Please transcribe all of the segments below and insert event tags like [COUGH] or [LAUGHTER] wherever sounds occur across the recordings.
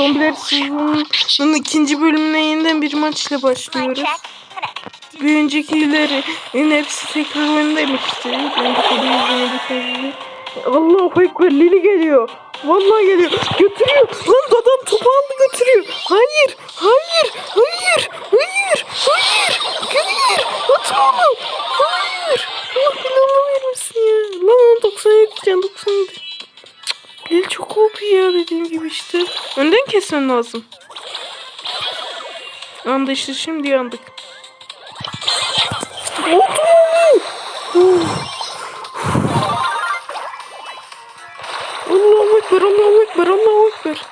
Zombiler sezonunun ikinci bölümüne yeniden bir maçla başlıyoruz. Bir öncekilerin hepsi tekrar oyundaymıştı. Önceki de izlemedik. Allahu Ekber Lili geliyor. Vallahi geliyor. Götürüyor. Lan adam topu aldı götürüyor. Hayır. Hayır. Hayır. Hayır. Hayır. Hayır. Atma onu. Hayır. Allah belanı vermesin ya. Lan 97 can 97. Lil çok OP ya dediğim gibi işte. Önden kesmen lazım. Anda işte şimdi yandık. Allahu Ekber, Allahu Ekber, Allahu Ekber.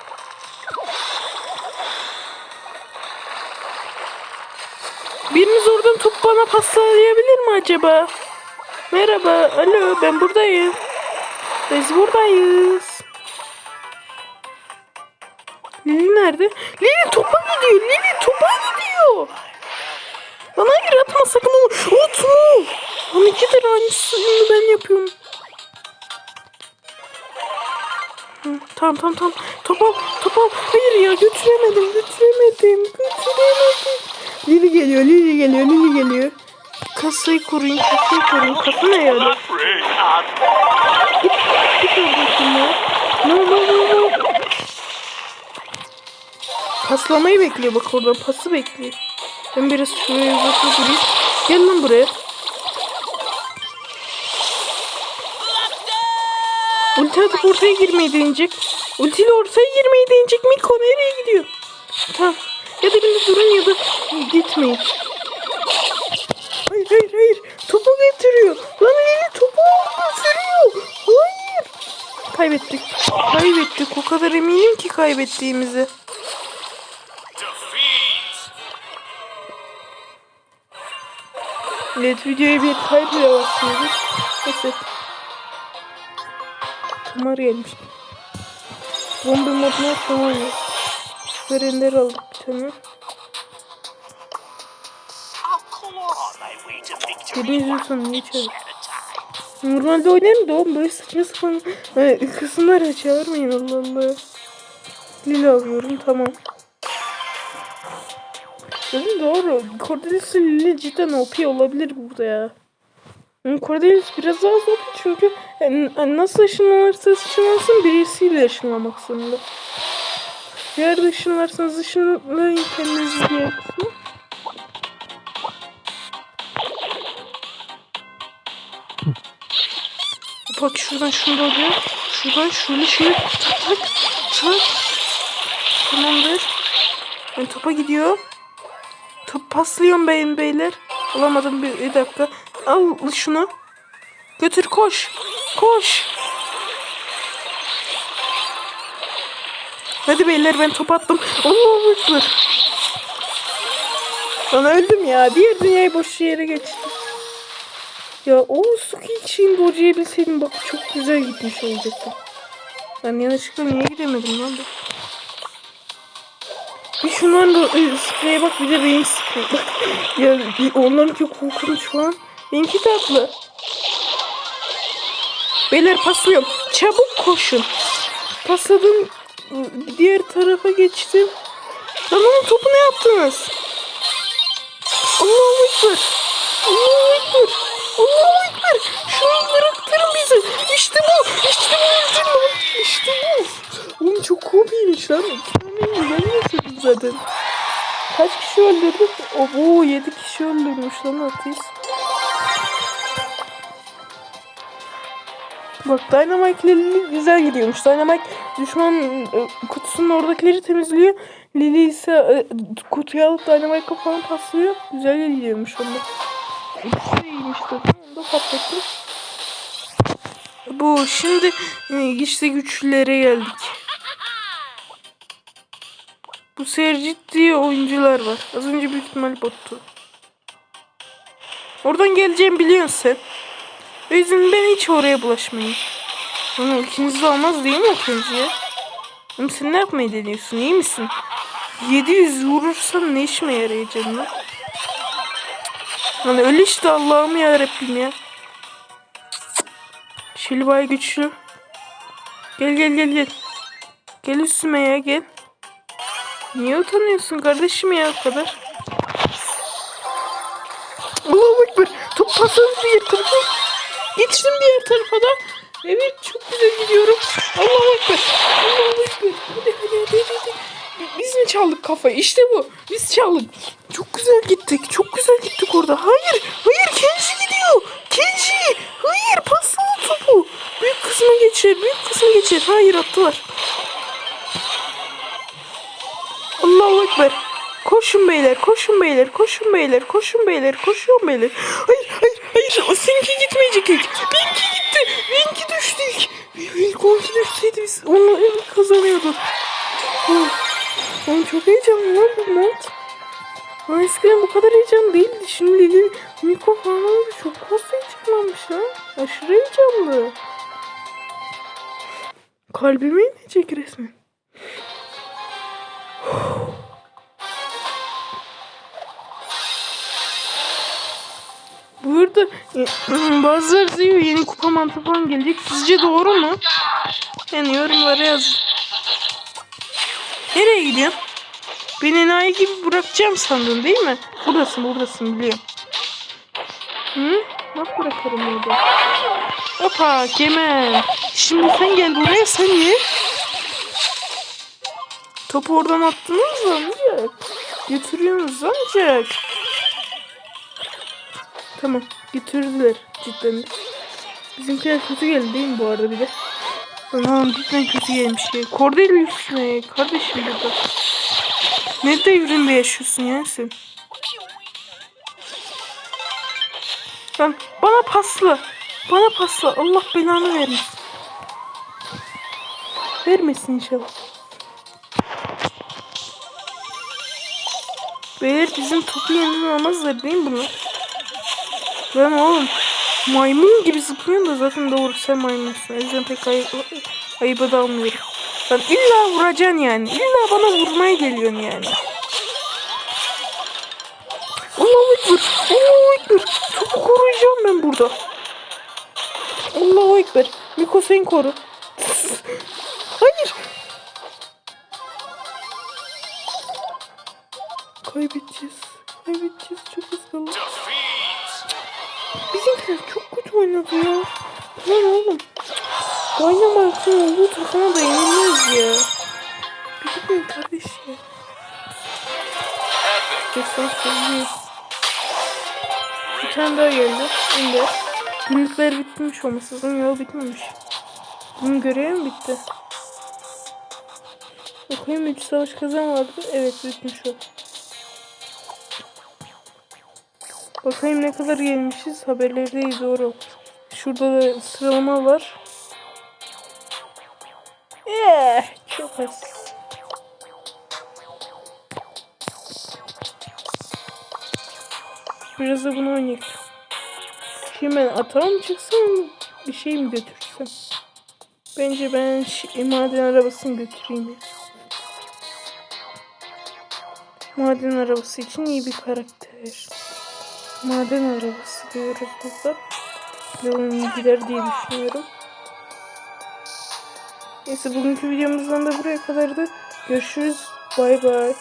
Biriniz oradan top bana paslayabilir mi acaba? Merhaba, alo ben buradayım. Biz buradayız. Lili nerede? Lili topa gidiyor. Lili topa gidiyor. Bana hayır atma sakın onu. Atma. Lan ikidir aynısını ben yapıyorum. Tamam tamam tamam. Top al top al. Hayır ya götüremedim götüremedim. Götüremedim. Lili geliyor Lili geliyor Lili geliyor. Kasayı koruyun kasayı koruyun. Kasa ne yani? Git git oradasın ya. No no no no. Paslamayı bekliyor bak oradan pası bekliyor. Ben biraz şuraya uzakta durayım. Gel lan buraya. Ulti atıp ortaya girmeyi deneyecek. Ultiyle ortaya girmeyi deneyecek. Miko nereye gidiyor? Tamam. Ya bir durun ya da gitmeyin. Hayır hayır hayır. Topu getiriyor. Lan eli topu götürüyor. Hayır. Kaybettik. Kaybettik. O kadar eminim ki kaybettiğimizi. Evet videoya bir kaybıyla başlıyoruz. Neyse. Kamar gelmiş. Zombi moduna tamam ya. Verenler aldık bir tane. Beni üzülsün niye çağır? Normalde oynarım da oğlum böyle saçma sapan e, kısımlara çağırmayın Allah Allah. Lila alıyorum tamam. Dedim doğru. Cordelis cidden OP olabilir burada ya. Yani Cordelis biraz daha zor çünkü yani, yani nasıl ışınlanırsa ışınlansın birisiyle ışınlamak zorunda. Yerde ışınlarsanız ışınlayın kendinizi diye kısmı. Bak şuradan şunu da alıyor. Şuradan şöyle şöyle tak tak tak. Tamamdır. Ben topa gidiyor. Paslıyorum beyin beyler. Alamadım bir, bir dakika. Al şunu. Götür koş. Koş. Hadi beyler ben top attım. Allah'ım. Ben öldüm ya. Diğer dünyayı boş yere geçtim. Ya o Suki için doğruyabilseydim bak çok güzel gitmiş olacaktı. Ben yanlışlıkla niye gidemedim lan ben? Bir şunların da e, spreye bak bir de benim sprey bak. ya bir onlarınki korkunç şu an. Benimki tatlı. Beyler paslıyorum. Çabuk koşun. Pasladım. Diğer tarafa geçtim. Lan onun topu ne yaptınız? Allahu Ekber. Allahu Ekber. Allahu Ekber. Şunu bıraktırın bizi. İşte bu. İşte bu. öldüm lan. İşte bu. Oğlum çok kopiymiş lan. İkramıyım. Ben yaşadım zaten. Kaç kişi öldürdük? Oo 7 kişi öldürmüş lan artist. Bak Dynamite Lili güzel gidiyormuş. Dynamite düşman e, kutusunun oradakileri temizliyor. Lili ise e, kutuyu alıp Dynamite'a falan paslıyor. Güzel gidiyormuş onda. İkisi iyiymiş zaten. Onu da patlattım. Bu şimdi e, işte güçlülere geldik. Bu sefer ciddi oyuncular var. Az önce büyük ihtimal bottu. Oradan geleceğimi biliyorsun sen. O yüzden ben hiç oraya bulaşmayayım. Ama ikiniz de olmaz değil mi o ikinci ya? Oğlum sen ne yapmayı deniyorsun iyi misin? 700 vurursan ne işime yarayacak lan? Lan öyle işte Allah'ım ya Rabbim ya. Şilbay güçlü. Gel gel gel gel. Gel üstüme ya gel. Niye utanıyorsun kardeşim ya o kadar? Allahu Ekber. Top pasladı diğer tarafa. Geçtim diğer tarafa da. Evet çok güzel gidiyorum. Allahu Ekber. Allahu Ekber. Hadi hadi hadi hadi. Biz mi çaldık kafayı? İşte bu. Biz çaldık. Çok güzel gittik. Çok güzel gittik orada. Hayır. Hayır Kenji gidiyor. Kenji. Hayır pasladı topu. Büyük kısmı geçer. Büyük kısmı geçer. Hayır attılar. Ekber. Koşun beyler, koşun beyler, koşun beyler, koşun beyler, koşun beyler. Hayır, hayır, hayır. O seninki gitmeyecek ilk. Benimki gitti. Benimki düştü ilk. İlk onki düşseydi biz onu kazanıyorduk. Oh. Oğlum çok heyecanlı lan bu mod. Ben eskiden bu kadar heyecan değildi. Şimdi Lili Miko. Çok fazla heyecanlanmış ha. Aşırı heyecanlı. Kalbime inecek resmen. Bu arada e, bazıları diyor yeni kupa mantığı falan gelecek. Sizce doğru mu? Yani yorumlara yazın. Nereye gidiyorsun? Beni enayi gibi bırakacağım sandın değil mi? Buradasın buradasın biliyorum. Hı? Nasıl bırakırım orada? Hoppa Kemal. Şimdi sen gel buraya sen ye. Topu oradan attınız mı? ancak? Götürüyorsunuz ancak. Tamam götürdüler cidden de. Bizimkiler kötü geldi değil mi bu arada bir de? Anam cidden kötü gelmiş ya. Cordelius ne kardeşim burada? Ne devrinde yaşıyorsun ya sen? Lan bana pasla. Bana pasla. Allah belanı vermesin. Vermesin inşallah. Beyler bizim topu yeniden almazlar değil mi bunlar? Lan oğlum maymun gibi zıplıyorsun da zaten doğru sen maymunsun. O yüzden pek ayıp, ayıba da almıyorum. Lan illa vuracaksın yani. İlla bana vurmaya geliyorsun yani. Allahu Ekber. Allahu Ekber. Topu koruyacağım ben burada. Allahu Ekber. Miko sen koru. [LAUGHS] Hayır. Kaybedeceğiz. Kaybedeceğiz. Çok kaldı. Bizimkiler çok kötü oynadı ya. Lan oğlum. Dynamite'ın olduğu takıma da yenilmeyiz ya. Bizim kardeş ya. Destan söylüyoruz. Bir tane daha geldi. Şimdi günlükler bitmiş olması lazım. Yok bitmemiş. Bunun görevi mi bitti? Bakayım 3 savaş kazan vardı. Evet bitmiş o. Bakayım ne kadar gelmişiz. Haberlerdeyiz doğru. Şurada da sıralama var. Eh, çok az. Biraz da bunu oynayayım. Şimdi ben atağa mı çıksam bir şey mi götürsem? Bence ben şi- maden arabasını götüreyim ya. Maden arabası için iyi bir karakter. Maden arabası diyoruz burada. Yolun gider diye düşünüyorum. Neyse bugünkü videomuzdan da buraya kadardı. Görüşürüz. Bay bay.